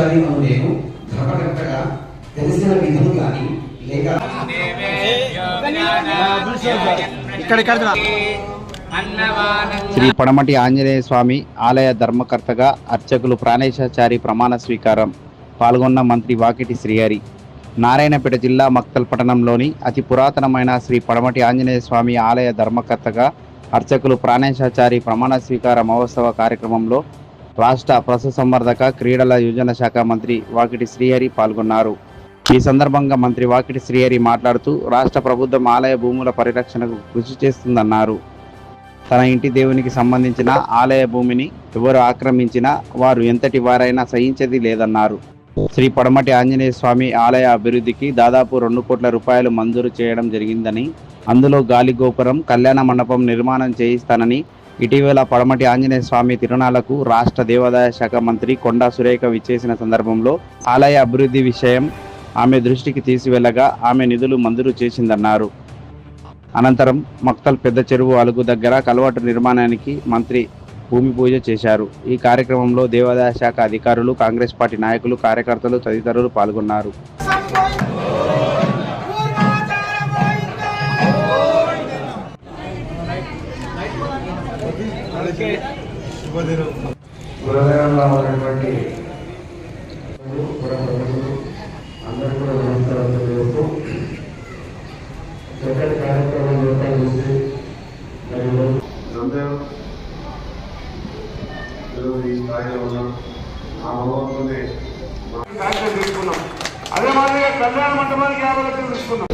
ఆశీర్వదించాలేమో నేను ధర్మకర్తగా తెలిసిన విధులు కానీ లేక శ్రీ పడమటి ఆంజనేయ స్వామి ఆలయ ధర్మకర్తగా అర్చకులు ప్రాణేశాచారి ప్రమాణ స్వీకారం పాల్గొన్న మంత్రి వాకిటి శ్రీహరి. నారాయణపేట జిల్లా మక్తల్ పట్టణంలోని అతి పురాతనమైన శ్రీ పడమటి ఆంజనేయ స్వామి ఆలయ ధర్మకర్తగా అర్చకులు ప్రాణేశాచారి ప్రమాణ స్వీకార మహోత్సవ కార్యక్రమంలో రాష్ట్ర పశుసంవర్ధక క్రీడల యోజన శాఖ మంత్రి వాకిటి శ్రీహరి పాల్గొన్నారు. ఈ సందర్భంగా మంత్రి వాకిటి శ్రీహరి మాట్లాడుతూ రాష్ట్ర ప్రభుత్వం ఆలయ భూముల పరిరక్షణకు కృషి చేస్తుందన్నారు. తన ఇంటి దేవునికి సంబంధించిన ఆలయ భూమిని ఎవరు ఆక్రమించినా వారు ఎంతటి వారైనా సహించేది లేదన్నారు. శ్రీ పడమటి ఆంజనేయ స్వామి ఆలయ అభివృద్ధికి దాదాపు రెండు కోట్ల రూపాయలు మంజూరు చేయడం జరిగిందని అందులో గాలి గోపురం కళ్యాణ మండపం నిర్మాణం చేయిస్తానని ఇటీవల పడమటి ఆంజనేయ స్వామి తిరునాళ్ళకు రాష్ట్ర దేవాదాయ శాఖ మంత్రి కొండా సురేఖ విచ్చేసిన సందర్భంలో ఆలయ అభివృద్ధి విషయం ఆమె దృష్టికి తీసివెళ్ళగా ఆమె నిధులు మంజూరు చేసిందన్నారు. అనంతరం మక్తల్ పెద్ద చెరువు అలుగు దగ్గర కలవాటు నిర్మాణానికి మంత్రి భూమి పూజ చేశారు. ఈ కార్యక్రమంలో దేవాదాయ శాఖ అధికారులు కాంగ్రెస్ పార్టీ నాయకులు కార్యకర్తలు తదితరులు పాల్గొన్నారు. హృదయంలో ఉన్నటువంటి అందరూ కూడా నమస్కారం తెలియజేస్తూ చక్కటి కార్యక్రమం ఏర్పాటు చేసి మరియు అందరూ ఈ స్థాయిలో ఉన్నాం ఆ భగవంతుని తీసుకున్నాం అదే మాదిరిగా కళ్యాణ మండపానికి యాభై లక్షలు తీసుకున్నాం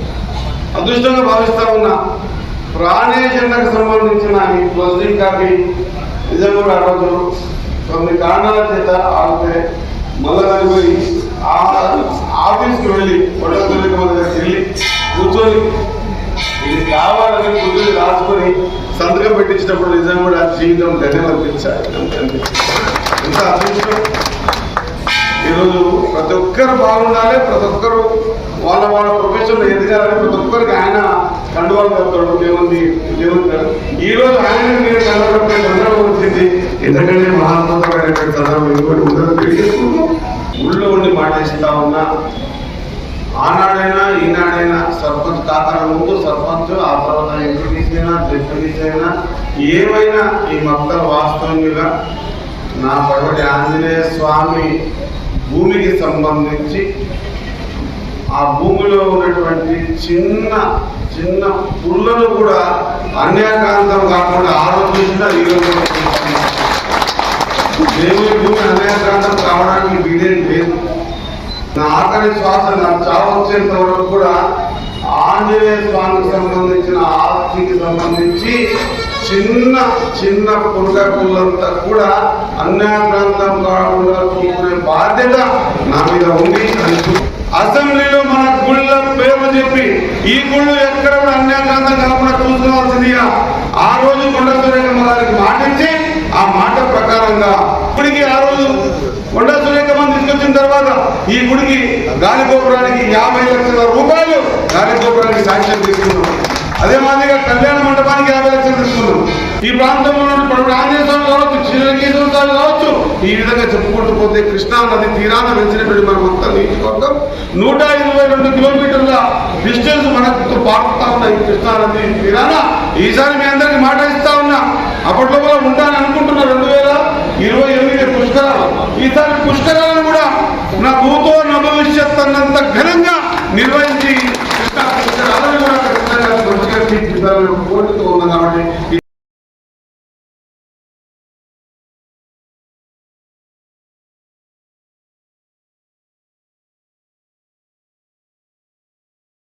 అదృష్టంగా భావిస్తా ఉన్నా ప్రాణేశన్నకు సంబంధించిన ఈ క్లోజింగ్ కాపీ నిజంగా కూడా ఆ కొన్ని కారణాల చేత ఆడితే మళ్ళా పోయి ఆ ఆఫీస్కి వెళ్ళి కొట్టతల్లికి మన దగ్గరికి వెళ్ళి కూర్చొని ఇది కావాలని కూర్చొని రాసుకొని సంతకం పెట్టించినప్పుడు నిజంగా కూడా జీవితం ధన్యం అనిపించాలి ఎంత అదృష్టం. ఈరోజు ప్రతి ఒక్కరు బాగుండాలి ప్రతి ఒక్కరు వాళ్ళ వాళ్ళ ప్రొఫెషన్ ఎదగాలని ప్రతి ఒక్కరికి ఆయన కండువాలు కడతాడు దేవుని దేవుని ఈ రోజు ఆయన మీరు కలవడం వచ్చింది ఎందుకంటే మహాత్మకమైనటువంటి సందర్భం ఇంకోటి ఉందని తెలియజేసుకుంటూ ఊళ్ళో ఉండి మాట ఉన్నా. ఆనాడైనా ఈనాడైనా సర్పంచ్ కాకర ముందు సర్పంచ్ ఆ తర్వాత ఎంపీటీసీ అయినా డిప్యూటీసీ అయినా ఏమైనా ఈ మక్కల వాస్తవంగా నా పడవటి ఆంజనేయ స్వామి భూమికి సంబంధించి ఆ భూమిలో ఉన్నటువంటి చిన్న చిన్న పుల్లను కూడా అన్యాకాంతం కాకుండా ఆరోపించిన ఈరోజు దేవుని భూమి అన్యాకాంతం కావడానికి వీలేం లేదు. నా ఆఖరి శ్వాస నా చావు వచ్చేంత వరకు కూడా ఆంజనేయ స్వామికి సంబంధించిన ఆస్తికి సంబంధించి చిన్న చిన్న పురుగ పుల్లంతా కూడా అన్యాక్రాంతం కాకుండా చూసుకునే బాధ్యత నా మీద ఉంది. అని అసెంబ్లీలో మన గుళ్ళ పేర్లు చెప్పి ఈ గుళ్ళు ఎక్కడ కూడా అన్యాక్రాంతం కాకుండా చూసుకోవాల్సిందిగా ఆ రోజు కొండ సురేఖమ్మ గారికి మాటించి ఆ మాట ప్రకారంగా ఇప్పటికి ఆ రోజు కొండ సురేఖమ్మ తీసుకొచ్చిన తర్వాత ఈ గుడికి గాలి గోపురానికి యాభై లక్షల రూపాయలు గాలి గోపురానికి తీసుకున్నాం. అదే మాదిరిగా కళ్యాణ మండపానికి యాభై లక్షలు తీసుకున్నాం. ఈ ప్రాంతంలో ఉన్నటువంటి ఆంజనేయ స్వామి కావచ్చు శ్రీరంగేశ్వర స్వామి కావచ్చు ఈ విధంగా చెప్పుకుంటూ పోతే కృష్ణా నది తీరాన వెలిసినటువంటి మన మొత్తం నియోజకవర్గం నూట ఇరవై రెండు కిలోమీటర్ల డిస్టెన్స్ మనకు పాకుతా ఉన్న ఈ కృష్ణా నది తీరాన. ఈసారి మీ అందరికి మాట ఇస్తా ఉన్నా. అప్పట్లో కూడా ఉంటానని అనుకుంటున్నా రెండు వేల ఇరవై ఎనిమిది పుష్కరాలు. ఈసారి